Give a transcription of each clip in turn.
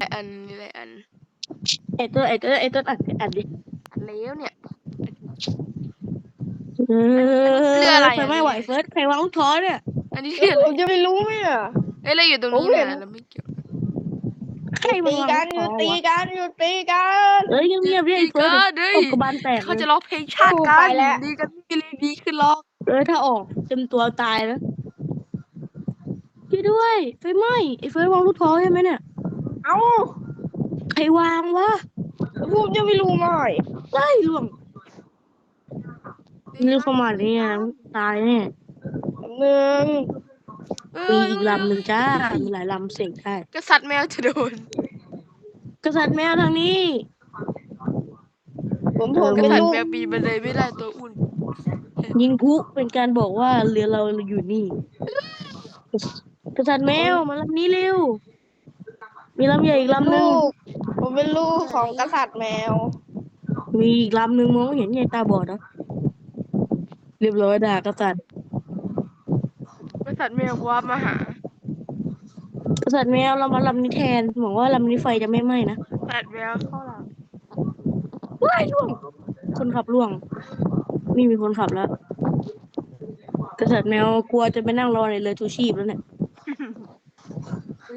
หลายอันมีหลายอันไอตัวไอตัวไอตัวอัดอัดดิแล้วเนี่ยเอเรืออะไรอะไฟไหม่ไหวเฟิร์สใครวางลูกท้อเนี่ย อันนี้คืออะไรผมจะไปรู้ไหมอะ เอ้ยเราอยู่ตรงนี้ผมเห็เนี่ยนเราไม่เกี่ยวใครตีวางกันอลูยู่กท้อตีวะกันอยู่ตีกัน เอ้ยเงียบๆดิไอเฟิร์สเด้ยตบกระบาลแตกเขาเลยจะร้องเพลงชาติกันดีกันไม่เลยดีขึ้นร้องเออถ้าออกเต็มตัวตายแล้วช่วยด้วยไฟไหม้ไอเฟิร์สวางลูกท้อใช่ไหมเนี่ย เอ้าใครวางวะผมจะไม่รู้ไหมไล่ล่วงนี่เข้ามาเนี่ยตายเนี่ยหนึ่งเอมีออีกลำหนึ่งจ้ามีหลายลำเสกได้กษัตริย์แมวจะโดน กษัตริย์แมวทางนี้ ผมผมเออกเป็นษัตริลูย์กแมวปีนบันไดไม่ได้ตัวอุ่น ยิงพลุเป็นการบอกว่าเรือเราอยู่นี่ กษัตริย์แมวมาลำนี้เร็ว มีลำใหญ่อีกลำหนึ่ง ลูก ผมเป็นลูกของกษัตริย์แมว มีอีกลำหนึ่งมองไม่เห็นไงตาบอดเหรอเรียบร้อยด่ากษัตริย์กษัตริย์แมวว่ามาหากษัตริย์แมวเรามาลำนี้แทนหวังว่าลำนี้ไฟจะไม่ไหม้นะกษัตริย์แมวเข้าหลังว้ายล่วง คนขับล่วง นี่มีคนขับแล้ว กษัตริย์แมวกลัวจะไปนั่งรอในเรือชูชีพแล้วเนี่ยรุ่น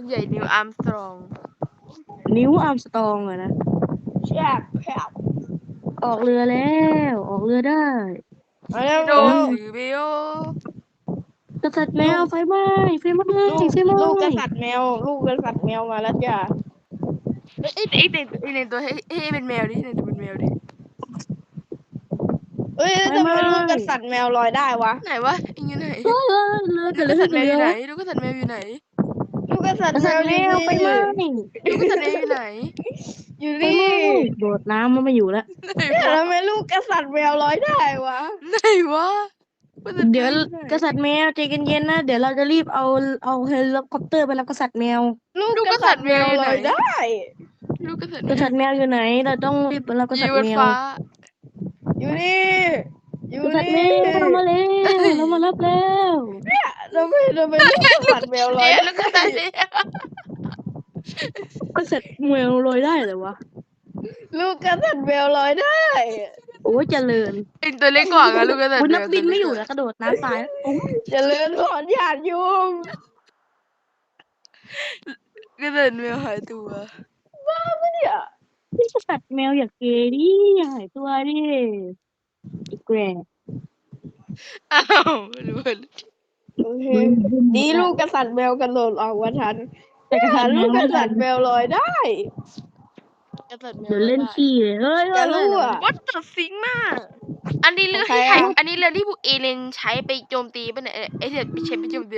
ใหญ่นิวอาร์มสตรอง นิ้วอาร์มสตรองอะนะ แชบแผบออกเรือแล้ว ออกเรือได้มาแล้วโดลูนกสือเบโอกษัตริย์แมวไฟไหม้ไฟไหม้ลูกไฟไหม้ลูกกษัตริย์แมว ลูกกษัตริย์แมวมาแล้วจ้ะเอ้ยไอ้ไอ้ในไอ้ในตัวให้ให้เป็นแมวดิในตัวเป็นแมวดิเอ้ยทำไมลูกกษัตริย์แมวลอยได้วะไหนวะไอ้อยู่ไหนเออเออเรือเกิดลูอะไรกกษัขึ้ตนริย์แมกับวอเรืยู่อไหนลูกกษัตริย์แมวอยู่ไหนลู กกษัตกริย์แมษัตวริย์แมอยู่วไฟไหม้นี่ลูกกษัตริย์แมวอยู่ไหนอยู่ไฟนี่ไหม้โดดน้ำมันไม่อยู่แล้วไหนเนี่ยวะทำไมลูกกษัตริย์แมวลอยได้วะไหนวะกษัตริเดี๋ยวแมอไหนกษัตริย์แมวใจเย็นๆนะเดี๋ยวเราจะรีบเอาเอาเฮลิคอปเตอร์ไปรับกษัตริย์แมว ลูกกษัตริย์แมวลอยได้ลูกกษัตริย์กษัตริย์แมวอยู่ไหน เราต้องรีบไปรับกอษัตยู่ริบย์นแมวฟ้าอยู่นี่อ ยู่กษัตริย์แมนี่วเรามาแล้วเรามารับแล้วทำไมทำไมลูกกษัตริย์แมวลอยเดี๋ยวได้ลูกกษัตริย์แมวกษัตริย์แมวลอยได้เหรอวะลูกกษัตริย์แมวลอยได้โอ้ยเจริญไอ้ตัวเล็กกว่าอะลูกกษัตริอุ้ยย์แมนัวกบินไม่อยู่แล้วกระโดดน้ำตายโอ้ยเจริญพรญาติโยมกษัตริย์แมวหายตัวเนี่ยนี่กษัตริย์แมวอย่าเกยดิอย่าหายตัวดิอีก แกรอ้าวรู้เลยโอเคดีลูกกษัตริย์แมวกระโดดออกมาทันแต่กษัตริย์แมลูวกกไม่ษัทัตนริย์แมวลอยได้กษัตริย์แมวเดี๋ยวเล่นขี้เลยเฮ้ยจะรู้อะ วัดตัดซิงมากอันนี้เรือใครที่ใครอะ อันนี้เรือที่พวกเอเลนใช้ไปโจมตีป่ะเนี่ยไอ้ที่ไปใช้ไปโจมตี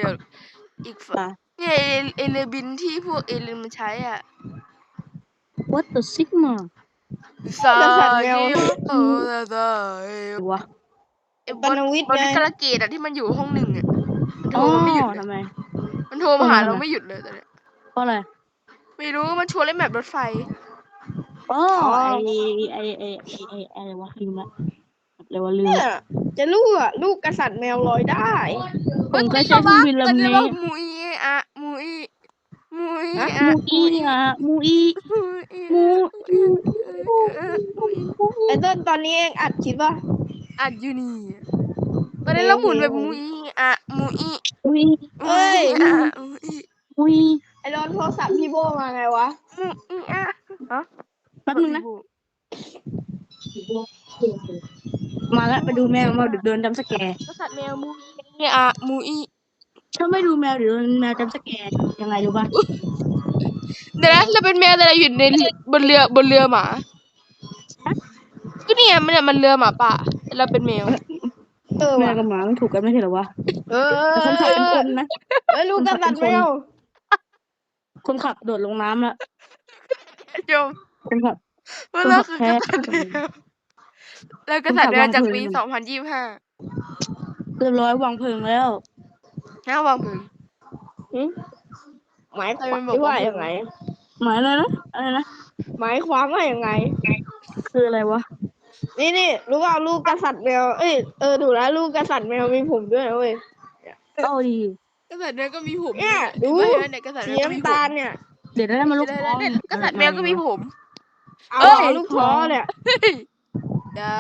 อีกฝั่งเนี่ยไอ้ไอเรือบินที่พวกเอเลนมันใช้อะวัดตั วซิกมาซาเยโอซาซาเอวะไอ้ปนวิทย์บอลไงกระเกตอะที่มันอยู่ห้องหนึ่งอะมันโทรอ๋อมาไม่หยุดเลยทำไม มันโทรมาหาทำไมเราไม่หยุดเลยตอนเนี้ยเพราะอะไรไม่รู้มันชวนเล่นแบบรถไฟ อ๋อไอไอไอไอไออะไรวะลืมละอะไรวะลืมเนี่ยละ จะรู้อะลูกกษัตริย์แมวลอยได้ ผมก็ใช้เครื่องบินลำนี้มูอีอะมูอีมูอีฮะอะมู อีอะมูอีมูอีมูอีไอ้ต้นตอนนี้เองอัดคลิปป่ะอัดอยู่นี่ตอนนี้เราหมุนแบบมูอีอะมูอีมูอีเอ้ยอะมูอีมูอีไอ้โดนโทรศัพท์พี่โบมาไงวะมูอีอะฮะแป๊บนึงนะมาแล้วไปดูแมวมาเดี๋ยวโดนจำสแกร์กษัตริย์แมวมูอีอะมูอี ถ้าไม่ดูแมวเดี๋ยวโดนแมวจำสแกร์ยังไงรู้ป่ะเดี๋ยวนะเราเป็นแมวแต่เราอยู่ในบนเรือบนเรือหมา ก็เนี่ยมันเนี่ยมันเรือหมาป่าเราเป็นแมว เออแมวว่ะกับหมามันถูกกันไม่ใช่เหรอวะเออแต่คนขับเป็นคนนะ ไอ้ยลูกกษัตริย์แมวคนขับโดดลงน้ำแล้วโยมคนขับ ว่าเราคือกษัตริย์แมวเรากษัตริย์แมวจากปีคุณสขัอบงพันยี่สิบห้า เรียบร้อยวางเพลิงแล้ว ห้าวางพึงหึหมายคใครวามัมนบอกว่าว่าอย่างไง หมายอะไรนะอะไรนะหมายความว่าอย่างไง คืออะไรวะ นี่นี่รู้ว่าลูกกษัตริย์แมว เอ้ยเออถูกแล้วลูกกษัตริย์แมวมีผมด้วยนะเว้ยเอาดีกษัตริย์แมวก็มีผมเนี่ยดูเห็นไหมเนี่ยกษัตริย์สีแมวก็มีผมน้ำตาลเนี่ย เดี๋ยวได้มาลูกเดี๋ยวท้องๆเนี่ยกษัตริย์แมวก็มีผม เอาเอ้ยเอาลูกท้อเนี่ยเฮ้ยเดี๋ยว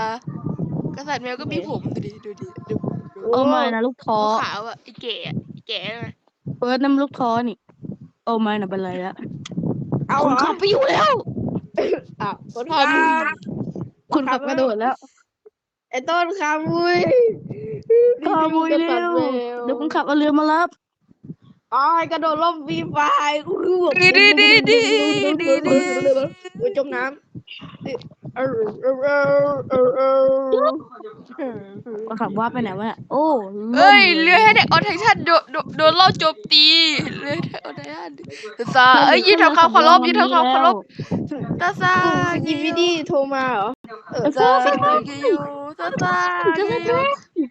กษัตริย์แมวก็มีผมดูดิดูดิดู โอ้ไม่นะลูกท้อขาวๆอะไอ้แก่อะไอ้แก่เลยเฟิร์สน้ำลูกท้อนี่โอ้ไม่นะเป็นไรละเอาคุณเหรอขับไปอยู่แล้วอะคนพอขับดูคุณขับกระโดดแล้วไอ้ต้นขามุยขโมยเร็วเดี๋ยวคุณขับเอาเรือมารับอ๋อกระโดดล่มฟรีไฟร์กูคือแบบดีดีดีดีดีดี กูจมน้ำ เออเออเออเออเออคุณขับว่าไปไหนวะเนี่ยโอ้เอ้ยเรือให้เด็กออทชั่นโดนโดนโดนล่อโจมตีเรือให้เด็กออทชั่นซาเอ้ยยืนทำความเคารพยืนทำความเคารพตาซายินวิดีโทรมาเหรอเออซาตาซา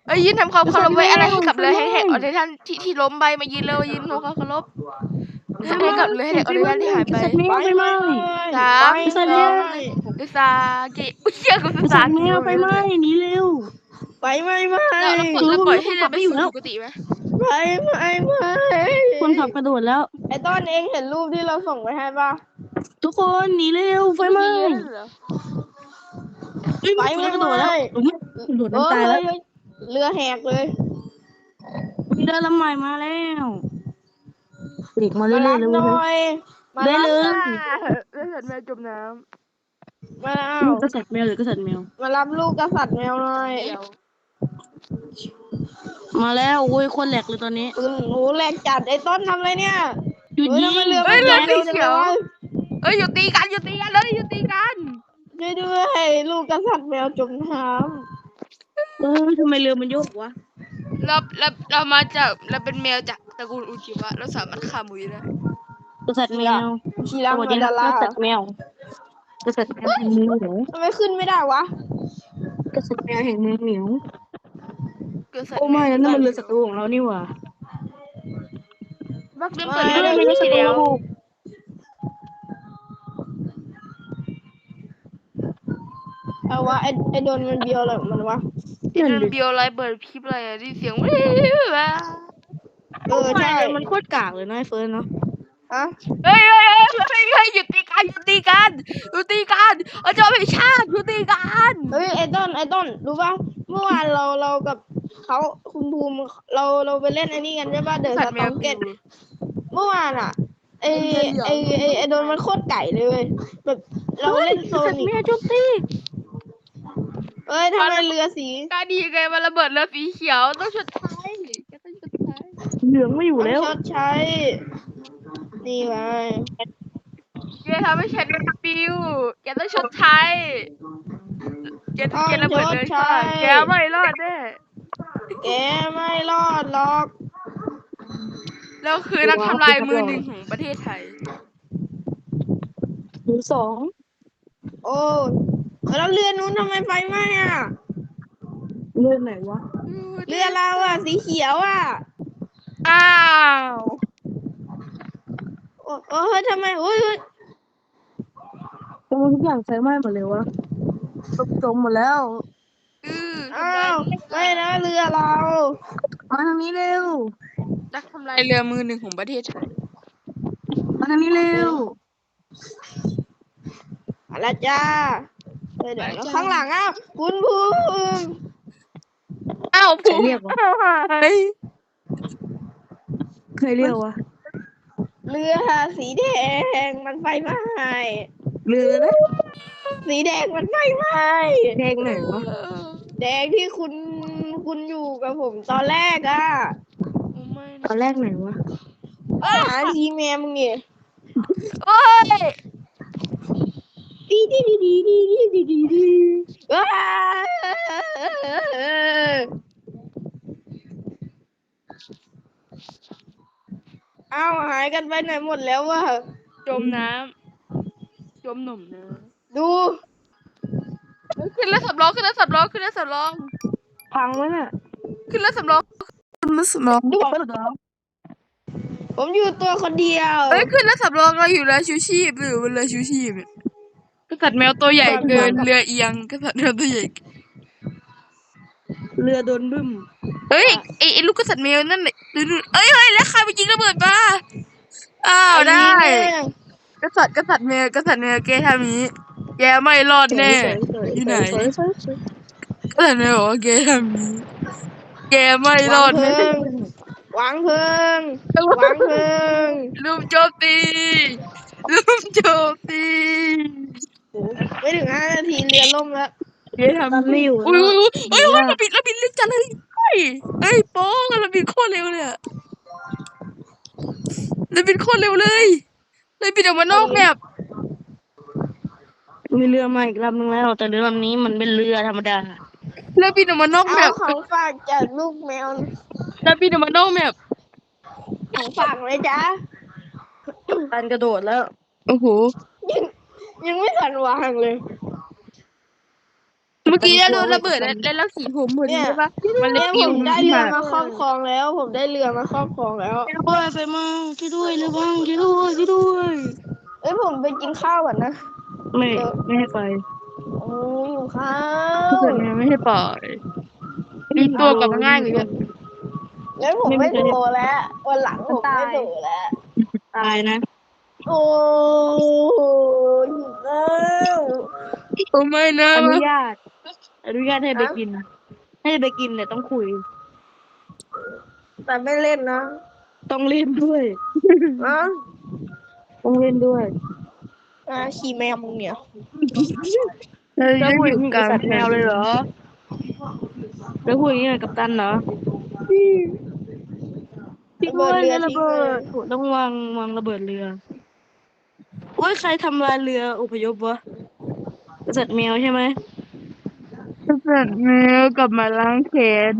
เอ้ยยืนทำความเคารพไว้อะไรให้กับเรือให้เด็กออทชั่นที่ที่ล้มไปมายืนเร็วยืนทำความเคารพ ให้กับเรือให้เด็กออทชั่นที่หายไปกษัตริย์แมวไปไหมสามไปสามเลยตาซาเกยูอุ้ยเชี่ยกูกตาษัซาตริย์แมวไปไหมหนีเร็ว ไปไม่ไม่เราปล่อยเราปล่อยให้เรือไปสู่ปกติไหมไปไม่ไม่คนขับกระโดดแล้ว ไอ้ต้นเองเห็นรูปที่เราส่งไปให้ป่ะ ทุกคนหนีเร็วไฟไหม้เอ้ยไปคนไม่กระโดดแล้วไม่อุ๊ยกระโดดน้ำตายแล้วเอ้ยเรือแหกเลยมีเรือลำใหม่มาแล้ว เด็กมาเรื่มาอยรับๆเลยหเว้น่อยยมาได้รับเลยเรือสัตว์แมวจมน้มาแล้ลูวกกษัตริย์แมวหรือกษัตริย์แมว มารับลูกกษัตริย์แมวหน่อยำเดียวมาแล้วโอ้ยคนแหลกเลยตอนนี้ปืนหนูแหลกจัดไอ้ต้นทำอะไรเนี่ยหยุดเฮ้ยยิทำงไมเรือเฮ้มัยนเรือแรงสีเขียวจังลเอ้ยอยู่ตีกันอยู่ตีกันเลยอยู่ตีกันช่วยด้วยลูกกษัตริย์แมวจมน้เออทำไมเรือมันโยกวะเราเราเรามาจากเราเป็นแมวจาก ตระกูลอุจิวะเราสามารถฆ่าหมุยได้กษัตริย์แมวำชีสรังวัสมาดีคดารับรากษัตริย์แมวกษัตริย์แมวแห่งเมืองเหนียวทำไมขึ้นไม่ได้วะกษัตริย์แมวแห่งเมืองเหนียวเกิดสัตว์โอ้ไม่นั่นมันเรือศัตรูของเรานี่หว่าบักเดิมไม่เปิดเรือเรือมันไม่เรือศัใช่ตรูแล้วเอาวะไอ้ไอ้โดนมันเบียวอะไรของมันวะเดินเบียวอะไรเปิดคลิปอะไรอะที่เสียงวิวอะ เออใช่เรือมันโคตรกากเลยนะไอ้เฟิร์นเนาะฮะเฮ้ยเฮ้ยเฮ้ยเฮ้ยเฮ้ยหยุดตีกันหยุดตีกันหยุดตีกันเอาจอไปชาติหยุดตีกันเฮ้ยไอ้ต้นไอ้ต้นรู้ป่ะเมื่อวานเราเรากับเขาคุณภูมิเราเราไปเล่นไอ้นี่กันใช่ป่ะเดอะสสัตว์แมตอวงเก็ตเมื่อวานอะไอไอไอไอโดนมันโคตรไก่เลยเว้ยแบบเราเล่นโซกษัตริย์นิแมกวโจมตีเอ้ยทำไมเรือสีการดีไงมันระเบิดเรือสีเขียวต้องชดใช้แกต้องชดใช้ เหลืองไม่อยู่แล้วชดใช้ นี่ไงแกทำให้ฉันปิวแกต้องชดใช้แกแกระเบิดเลยค่ะแกไม่รอดแน่แกไม่รอดหรอก แล้วคือนักทำลายมือหนึ่งของประเทศไทยหรือสอง โอ้แล้วเรือนู้นทำไมไฟไหม้อะ เรือไหนวะ เรือเราอะ สีเขียวอะ อ้าว โอ้โอ้เฮ้ยทำไมอุ้ยเฮ้ยทำไมทุกอย่างไฟไหม้หมดเลยวะตกจมหมดแล้วอืออ้าวไม่นะเรือเรา มาทางนี้เร็วนักทำลายเรือมือหนึ่งของประเทศไทยมาทางนี้เร็วอะละจ้าเดี๋ยวเดี๋ยวข้างหลังอะคุณภูมิอ้าวผมเรียกวะอ้าวหาย เคยเรียกวะเรือสีแดงมันไฟไหม้เรือนะสีแดงมันไฟไหม้แดงไหนวะแดงที่คุณคุณอยู่กับผมตอนแรกอะตอนแรกไหนวะหาทีแมมึงไงโอ้ยดีดีดีดีดีดีดีว้า อาหายกันไปไหนหมดแล้ววะจมน้ำจมหนุ่มนะดูขึ้นเรือสำรองขึ้นเรือสำรองขึ้นเรือสำรอง พังวะน่ะขึ้นเรือสำรองขึ้นเรือสำรองดูไปหรอผมอยู่ตัวคนเดียวเฮ้ยขึ้นเรือสำรองเราอยู่เรือชูชีพอยู่บนเรือชูชีพเนี่ยกษัตริย์แมวตัวใหญ่เกินเรือเอียงกษัตริย์แมวตัวใหญ่ เรือโดนบึ้ม เฮ้ยไอไอลูกกษัตริย์แมวนั่นแหละดูดูเอ้ยเฮ้ยแล้วใครไปยิงระเบิดมาอ้าวได้ กษัตริย์กษัตริย์เมย์กษัตริย์เมย์แกทำอย่างนี้แกไม่รอดแน่อยู่ไหน กษัตริย์เมย์บอกว่าแกทำอย่างนี้แกไม่รอดวางเพแน่ลิงวางเพลิงวางเพลิงลุมโจมตีลุมโจมตีโอ้ไม่ถึงห้านาทีเรือล่มแล้ว แกทำไม่อยู่อุ้ยแล้วอุ้ยอุ้ยเราบินเราบินเร็วจังเลยเฮ้ยเฮ้ยโป้งเราบินโคตรเร็วเลยอะเราบินโคตรเร็วเลย เลยบินออกมานอกแมปมีเรือมาอีกลำนึงแล้ว แต่เรือลำนี้มันเป็นเรือธรรมดาเราบินออกมานอกแมเอาปของฝากจากลูกแมวเราบินออกมานอกแมปของฝากไหมจ๊ะการกระโดดแล้ว โอ้โหยังยังไม่ทันวางเลย เมื่อกี้เราโดนระเบิดแล้วแล้วเราขี่ผมพอดีใช่ปะมันเลยเนี่ยปิผวมได้เรือขึ้นมาครอบครองแล้ว ผมได้เรือมาครอบครองแล้วช่วยด้วยไปมาช่วยด้วยเรือบ้างช่วยด้วยช่วยด้วย เอ้ยผมไปกินข้าวก่อนนะไม่ไม่ให้ไปโอ้ยอยู่ข้าวถ้าเกิดมันไม่ให้ปล่อยมีตัวกลับมาง่ายกว่าเยอะงั้นผมไม่โทรแล้ววันหลังผมไม่โทรแล้วตายนะ โอ้ยอยู่แล้วโอ้ไม่นะอนุญาต อนุญาตให้ไปกิน ให้ไปกินเนี่ยต้องคุย แต่ไม่เล่นนะต้องเล่นด้วยนะต้องเล่นด้วยอ่าขี่แมวมึงเนี่ยเราแล้วจะคุยอยู่มีกลางสัตว์แมวเลยเหรอ แล้วคุยอย่างนี้กับตันเหรอพี่ระด้เบิวดยเรือระทิ้งเบิเลดยโหต้องวางวางระเบิดเรือโอ้ยใครทำลายเรืออพยพวะกษัตริย์แมวใช่ไหมกษัตริย์แมวกลับมาล้างแค้น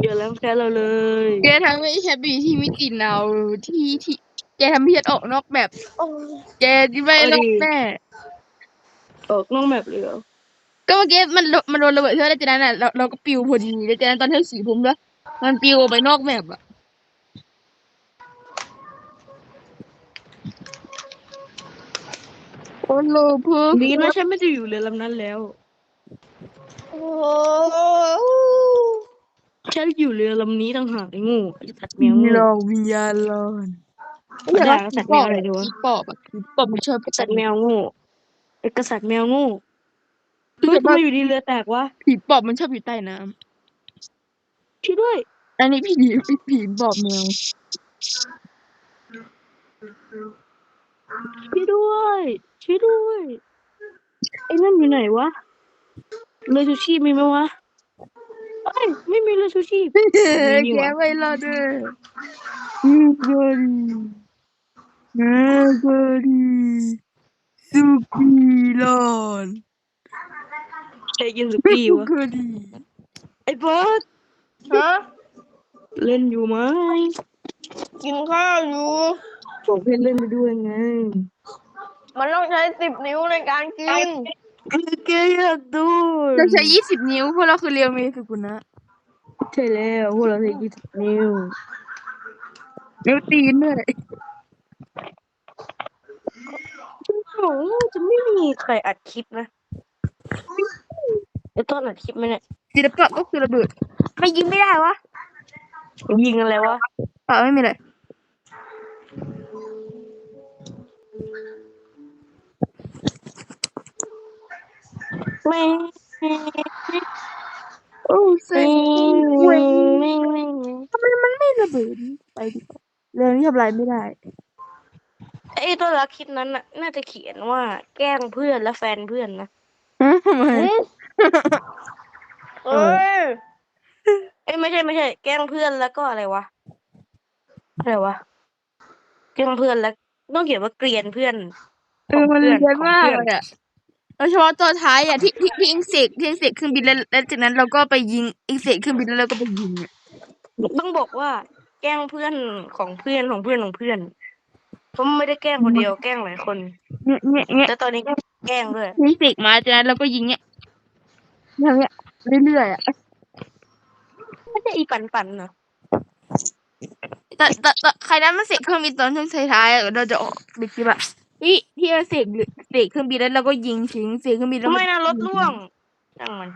เดี๋ยวแล้วแค่เราเลยแกทำให้แคปบี้ที่มิติเนาที่ที่แกทำให้ฉันออกนอกแบบโอ้ยแกที่ไม่รอดแน่ออกนอกแบบเรือก็เมื่อกี้มันโดนมันโดนระเบิดเท่าแล้วจากนั้นอะเราเราก็ปิวพอดีแล้วจากนั้นตอนเท่าสีผมแล้วมันปิวออกไปนอกแมปอะ โอ้โลเพิ่มดีนะฉันไม่ได้อยู่เรือลำนั้นแล้ว โอ้ฉันอยู่เรือลำนี้ต่างหากไอ้งูไอ้สัตว์แมวมีงูเราวิญญาณร้อนไม่ได้กษัตริย์แมวอะไรดีวะผีปอบอะผีปอบมันชอบกษัตริย์แมวงูไอ้กษัตริย์แมวงูเฮ้ยทำไมอยู่ดีเรือแตกวะผีปอบมันชอบอยู่ใต้น้ช่วยด้วยำอันนี้ผีผีผีปอบแมวช่วยด้วย ช่วยด้วย ไอ้นั่นอยู่ไหนวะ เรือชูชีพมีไหมวะเอ้ยไม่มีเรือชูชีพมีแกว่ะไม่รอดเลยยูโกรีนาโกรีสุกีรอนใช้ยินสุกี้สุวะกีรีไอ้เบิร์ดฮะเล่นอยู่ไหมกินข้าวอยู่บอกเพื่อนเล่นไปด้วยไง มันต้องใช้สิบนิ้วในการกินแกอยากดูเราใช้ยี่สิบนิ้วเพราะเราคือเรียวเมสุกุนะใช่แล้วพวกเราใช้ยี่สิบนิ้วนิ้วตีนด้วยโอ้จะไม่มีใครอัดคลิปนะไอ้ต้นอัดคลิปไหมเนี่ยศิลปะก็คือระเบิดไม่ยิงไม่ได้วะยิงอะไรวะเปล่าไม่มีอะไไม่โอ้เซ็งไม่ไม่ไม่ทำไมมันไม่ระเบิดไปดีกว่าเรื่องนี้ทำลายไม่ได้ไอ้ต้นรักคลิปนั้นน่ะน่าจะเขียนว่าแกล้งเพื่อนและแฟนเพื่อนนะเอ้ยเอ้ไม่ใช่ไม่ใช่ แกล้งเพื่อนแล้วก็อะไรวะอะไรวะแกล้งเพื่อนแล้วต้องเขียนว่าเกลียนเพื่อนเออมันของเยนมากเลยอะ โดยเฉพาะตัวท้ายอะที่ที่ที่อิงเสกที่อิงเสกเครื่องบินแล้วแล้วจากนั้นเราก็ไปยิงอิงเสกเครื่องบินแล้วเราก็ไปยิงอะต้องบอกว่าแกล้งเพื่อนของเพื่อนของเพื่อนของเพื่อนผมไม่ได้แกล้งคนเดียวแกล้งหลายคน เนี่ยเนี่ยเนี่ยแต่ตอนนี้ก็แกล้งด้วยอิงเสกมาจากนั้นเราก็ยิงเนี่ยอย่างเงี้ยเรื่อยๆอะไม่ใช่อีปันปันเนาะแต่แต่แต่ใครนั้นมันเสกเครื่องบินตอนช่วงท้ายๆอะเราจะออกไปคิดแบบวิที่เราเสกหรือ เสกเครื่องบินแล้วเราก็ยิงทิ้งเสกเครื่องบินแล้วทำก็ไมนะรถล่วงช่างมัน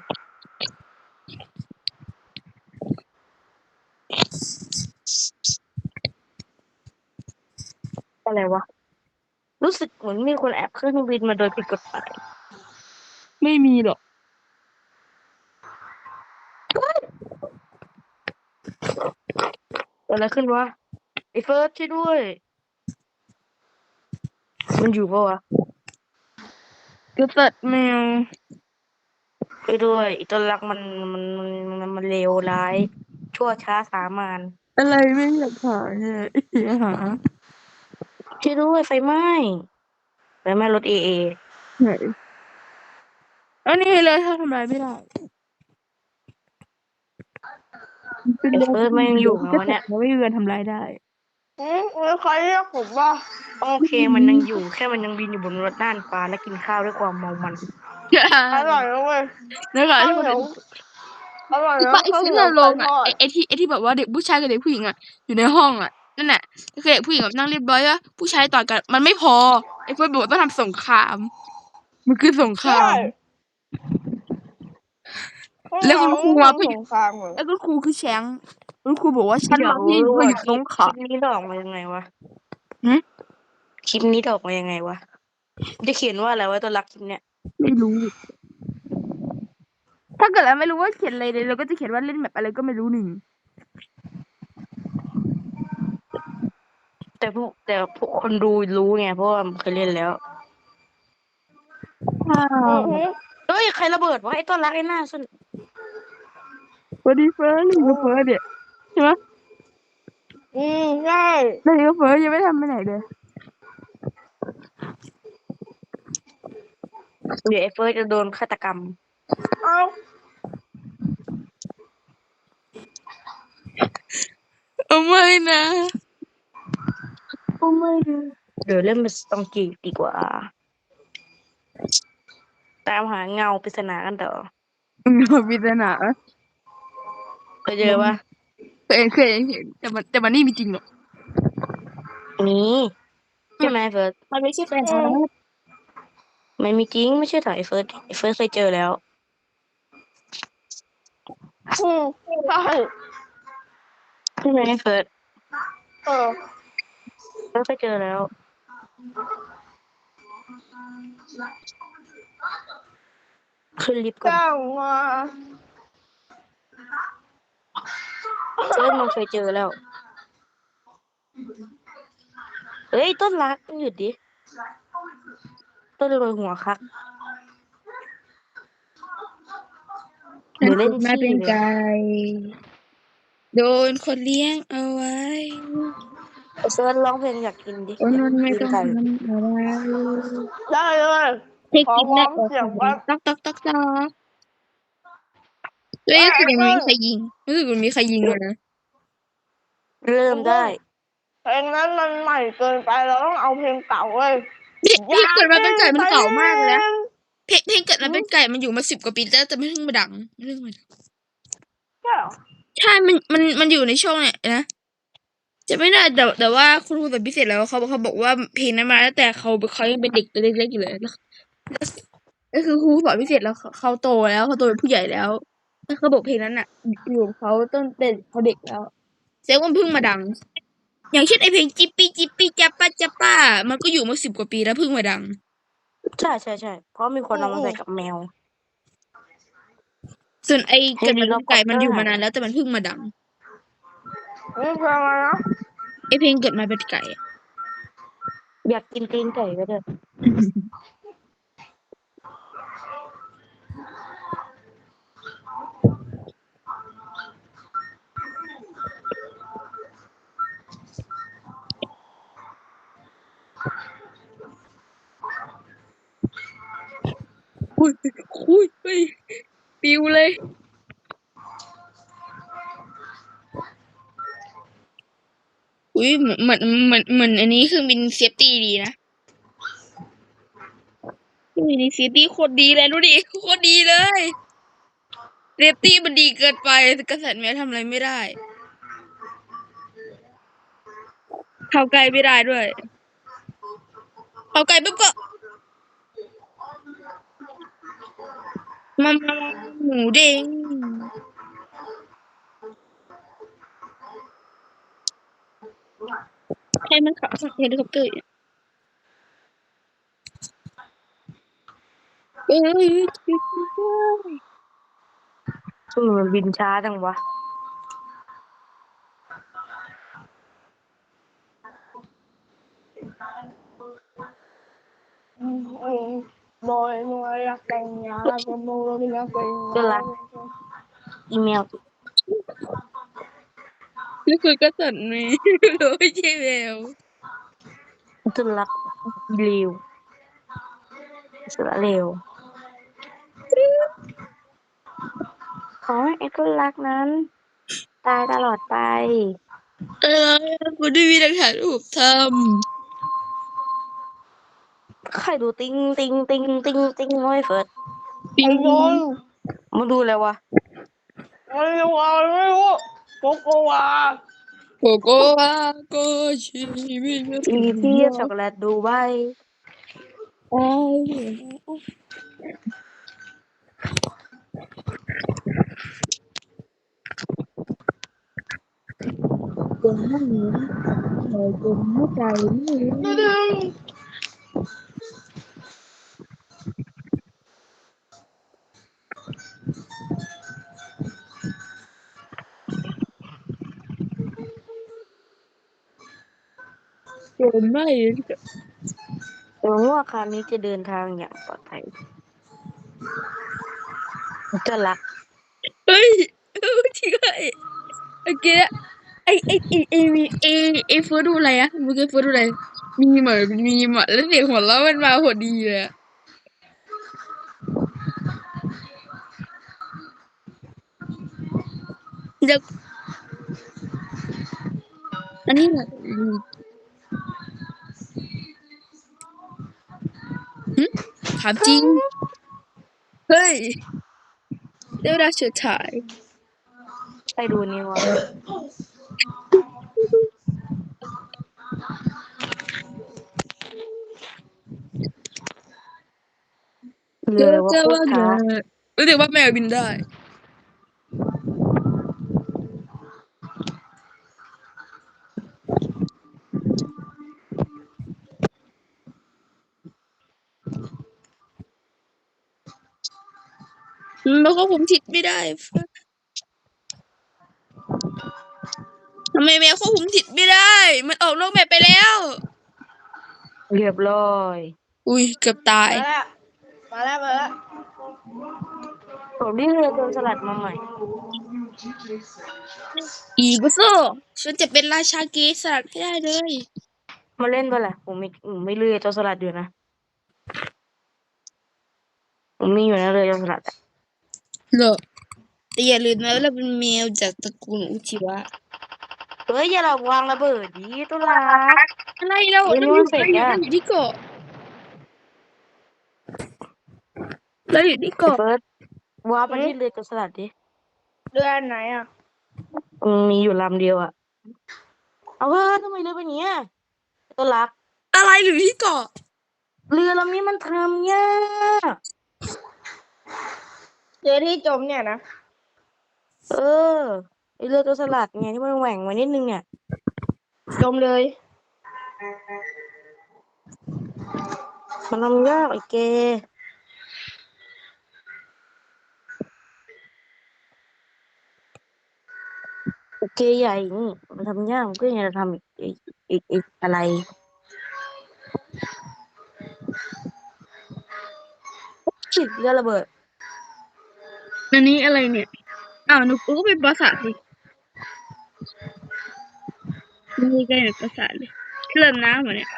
อะไรวะ รู้สึกเหมือนมีคนแอบขึ้นเครื่องบินมาโดยผิดกฎหมายไม่มีหรอกเกิดอะไรขึ้นวะไอ้เฟิร์สช่วยด้วย มันอยู่ปะวะ กษัตริย์แมวช่วยด้วยไอ้ต้นรักมันมันมันมันมันเลวร้าย ชั่วช้าสามานอะไรไม่อยากหาเนี่ยอย่าหาช่วยด้วยไฟไหม้ไฟไหม้รถเอเอไหนอันนี้เลยถ้าทำลายไม่ได้ไอ้เฟิร์สมันยังอยู่เหรอวะเนี่ยมันไม่มีวันทำลายได้ อืมมีใครเรียกผมว่าโอเคมันยังอยู่แค่มันยังบินอยู่บนรถน่านฟ้าและกินข้าวด้วยความเมามันอร่อยนะเว้ยนะคะข้าวที่เหมันนียวอร่อยไอ้นะป้าไอ้ข้าวซีเหนีนยวโรงไก่อะทอดไอ้ไอ้ที่ไอ้ที่แบบว่าเด็กผู้ชายกับเด็กผู้หญิงอะอยู่ในห้องอะนั่นแหละก็คือเด็กผู้หญิงแบบนั่งเรียบร้อยว่าผู้ชายต่อยกันมันไม่พอไอ้เฟิร์สบอกว่าต้องทำสงคราม มันคือสงคราใช่มแล้วคุณครูมาก็อยู่สงครามเหรอแล้วก็ครูคือแชง ค์คุณครูบอกว่าฉันอยารักกรู้ที่ว่ามาอคยู่สลิปงคขลาลิปนี้จะออกมายังไงวะหึ คลิปนี้จะออกมายังไงวะจะเขียนว่าอะไรวะตัวรักคลิปเนี้ยไม่รู้ ถ้าเกิดเราไม่รู้ว่าเขียนอะไรเลยเราก็จะเขียนว่าเล่นแบบอะไรก็ไม่รู้หนึ่งแต่พวกแต่พวกคนดูรู้ไงเพราะว่ามันเคยเล่นแล้วอือหือเฮ้ยใครระเบิดวะไอ้ต้นรักไอ้หน้าส้นสวัสดีเฟิร์สนี่ก็เฟิร์สเนี่ยใช่ไหมอืมใช่นี่ก็เฟิร์สยังไม่ทำไปไหนเลยเดี๋ยวไอ้เฟิร์สจะโดนฆาตกรรม เอาเอาไม่นะโอ้ไม่เดี๋ยวเล่นเป็นสตองกีดีกว่า ตามหาเงาปริศนากันต่อวิจนาเคยเจอปะ เคยเคยเห็นแต่มันแต่มันนี่มีจริงหรอมีใช่ไหมเฟิร์สมันไม่ใช่แฟนฉันไม่มีจริงไม่ใช่ถ่ายเฟิร์สไอ้เฟิร์สเคยเจอแล้วอืมใช่ใช่ไหมเฟิร์สเออเฟิร์สเคยเจอแล้วขึ้นลิฟต์ก่อน เจ้ามา เฟิร์สมันเคยเจอแล้ว เฮ้ย ต้นรักหยุดดิ ต้นเลยหัวคักเดี๋ยวเล่นมาเป็นขี้เลยไก่โดนคนเลี้ยงเอาไว้ไอ้เฟิร์สร้องเพลงอยากกินดิโอ้นนไม่กิต้องไก่ทำเอาไว้ได้เลย เทคนิคแรกขอวอร์มเสียงแป๊บต๊อกต๊อกต๊อกต๊อก เลยรู้สึกยังไม่มีใครยิงรู้สึกมันมีใครยิงเลยนะเริ่มได้ เพลงนั้นมันใหม่เกินไปเราต้องเอาเพลงเก่าเว้ยเพลงเพลงเกิดมาเป็นไก่มันเก่ามากเลยนะเพลงเพลงเพลงเกิดมาเป็นไก่มันอยู่มาสิบกว่าปีแล้วแต่ไม่เพิ่งมาดังไม่เพิ่งมาดังใช่เหรอใช่มันมันมันอยู่ในช่วงเนี่ยนะจะไม่ได้แต่แต่ว่าคุณครูสอนพิเศษแล้วเขาเขาบอกว่าเพลงนั้นมาตั้งแต่เขาเขายังเป็นเด็กตัวเล็กๆอยู่เลยแล้วก็คือครูสอนพิเศษแล้วเขาเขาโตแล้วเขาโตเป็นผู้ใหญ่แล้วแล้ว เขาบอกเพลงนั้นอะอยู่กับเขาตั้งแต่เขาเด็กแล้วแสดงว่ามันเพิ่งมาดัง อย่างเช่นไอเพลงจิปปี้จิปปี้จัปป้าจัปป้า มันก็อยู่มาสิบกว่าปีแล้วเพิ่งมาดัง ใช่ใช่ใช่เพราะมีคนเอามาใส่กับแมว ส่วนไอเกิดมาเป็นไก่เฮลิคอปเตอร์มันอยู่มานานแล้วแต่มันเพิ่งมาดังนี่เพลงอะไรนะไอเพลงเกิดมาเป็นไก่อะอยากกินตีนไก่ก็ได้อุ้ ยอุ้ยอุ้ยปิวเลย อุ้ยเหมือนเหมือนเหมือนเหมือนอันนี้เครื่องบินเซฟตี้ดีนะเครื่องบินเซฟตี้โคตรดีเลยดูดิโคตรดีเลยเซฟตี้มันดีเกินไปกษัตริย์แมวทำอะไรไม่ได้เข้าใกล้ไม่ได้ด้วยเข้าใกล้ปุ๊บก็ มามาหมูเด้งใครมันขับเฮลิคอปเตอร์เอ้ยช่วงมันบินช้าจังวะ บอยมัวรักแต่งงานกับมัวรักแต่งก็งารันกอีเมลนี่คือก็สั่นไหมรู้ไม่ใช่แววจะรักเร็วสุดเร็วขอให้ไอ้คนรักนั้น ตายตลอดไปอะไรคุณได้มีหลักฐานถูกท ใครดูติงติงติงติงติงไว้เฟิร์สำปิงไอ้โดนมาดูเลยวะไม่รู้ไม่รู้โกโกวาโกโก้วาโกชีวิตอีพีช็อกโกแลตดูไบอ้าวคนนั่นนี่ใครคนไม่ใจไม่รู้ ดึงคนไม่หวังว่าคราวนี้จะเดินทางอย่างปลอดภัยจะรัก เฮ้ยเออจริงเลยโอเคไอไอไอไอมีไอไอเฟิร์สดูอะไรอะเมื่อกี้เฟิร์สดูอะไร มีเหมือนมีเหมือนแล้วเสียงหัวเราะมันมาพอดีเลยอะเดี๋ยวอันนี้ามจริง เฮ้ยเดี๋ยวเราจะถ่ายไปดูนี่วะเรือว่าเจอโคตว่ารช้ารู้สึกว่าแมวบินได้ แล้วก็ผมทิศไม่ได้ทำไมแมวควบคุมทิศไม่ได้ มันออกนอกแมปไปแล้ว เรียบร้อย อุ้ยเกือบตาย มาแล้ว มาแล้วมาแล้วผมได้เรือโดนสลัดมาใหม่ อีบุโซฉันจะเป็นราชาเกย์สลัดให้ได้เลย มาเล่นปะล่ะ ผมไม่ผมไม่เรือโจรสลัดอยู่นะ ผมมีอยู่นะเรือโจรสลัดอะ เหรอแต่อย่าลืมนะว่าเราเป็นแมวจากตระกูลอุจิวะเฮ้ยอย่าหลอกวางระเบิดดีตุลา อะไรเราเฮ้ยเรานี่อยู่มันเสร็จเราอยู่อะ เราอยู่ที่เกาะเราอยู่ที่ไอ้เกาะเฟิร์สว่าไปที่เรือโจรสลัดดิเรืออันไหนอะมันมีอยู่ลำเดียวอะเอาเฮ้ยทำไมเรือเป็นอย่างเงี้ยตัวรักอะไรหรือที่เกาะเรือลำนี้มันทำยาก เรือที่จมเนี่ยนะ เออไอเรือโจรสลัดไงที่มันแหว่งมานิดนึงเนี่ย จมเลย มันทำยากไอ้เกโอเคใหญ่นี่มันทำยากมันก็ยังจะทำอีกอีกอีกอีกอะไร ฉีดเรือระเบิด อันนี้อะไรเนี่ยอ้าวหนูก็เป็นปราสาทสินี่ก็เป็นปราสาทเลยเรือน้ำเหรอเนี่ย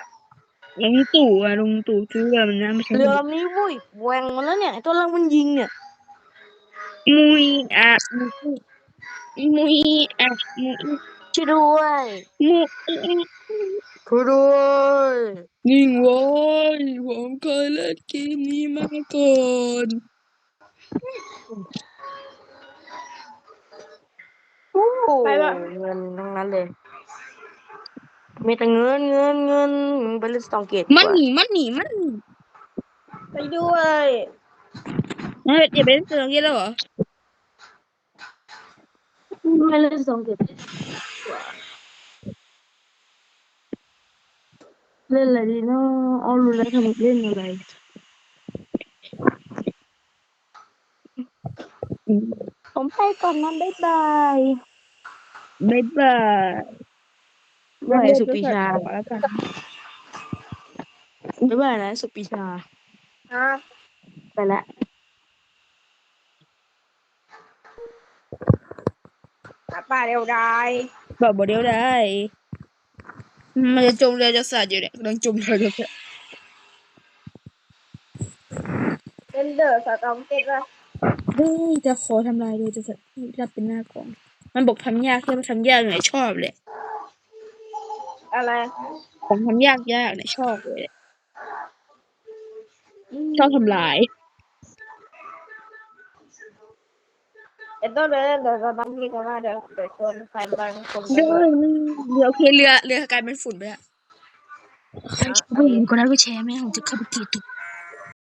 ลุงตู่อะลุงตู่ซื้อเรือมันน้ำไม่ใช่เรือลำนี้วุ้ยแหว่งมาแล้วเนี่ยไอ้ตัวลังมันยิงเนี่ยมุยอะมุยมุยอะมุยช่วยด้วยมุยช่วยด้วยนิ่งไว้ผมเคยเล่นเกมนี้มาก่อน โอ้โหเงินทั้งนั้นเลย มีแต่เงินเงินเงินมึงไปเล่นสตองเกตดีกมันว่าหนีมันหนีมันหนีไปด้วยเฮ้ยอย่าไปเล่นเสือกี้แล้วเหรอไม่เล่นสตองเกตเล่นอะไรดีเนาะเอารู้แล้วทำเล่นอะไร ผมไปก่อนนะบ๊ายบายบ๊ายบายบ๊ายบายสุปีชาขอแล้วกันบ๊ายบายนะสุปีชาฮะไปละป้าเร็วได้บอกบอเดียวได้ มันจะจมเรือจะสาดอยู่เนี่ยกำลังจมเรือจะสาดเล่นเดอร์สตอมเก็ตว่า เฮ้ยจะขอทำลายเรือจะสาดรับเป็นหน้ากล่อง มันบอกทำยากใช่ไหมทำยากไหนชอบเลยอะไรของทำยากยากเนี่ยชอบเลยชอบทำลายเดี๋ยวต้องเล่นเดอร์สตอมเก็ตกันว่าเดี๋ยวเดี๋ยวชวนใครบางคนเรือเรือโอเคเรือเรือกลายเป็นฝุ่นไปอะใครชอบผู้หญิงคนนั้นก็แชร์แม่ผมจะเข้าไปกรีดตุก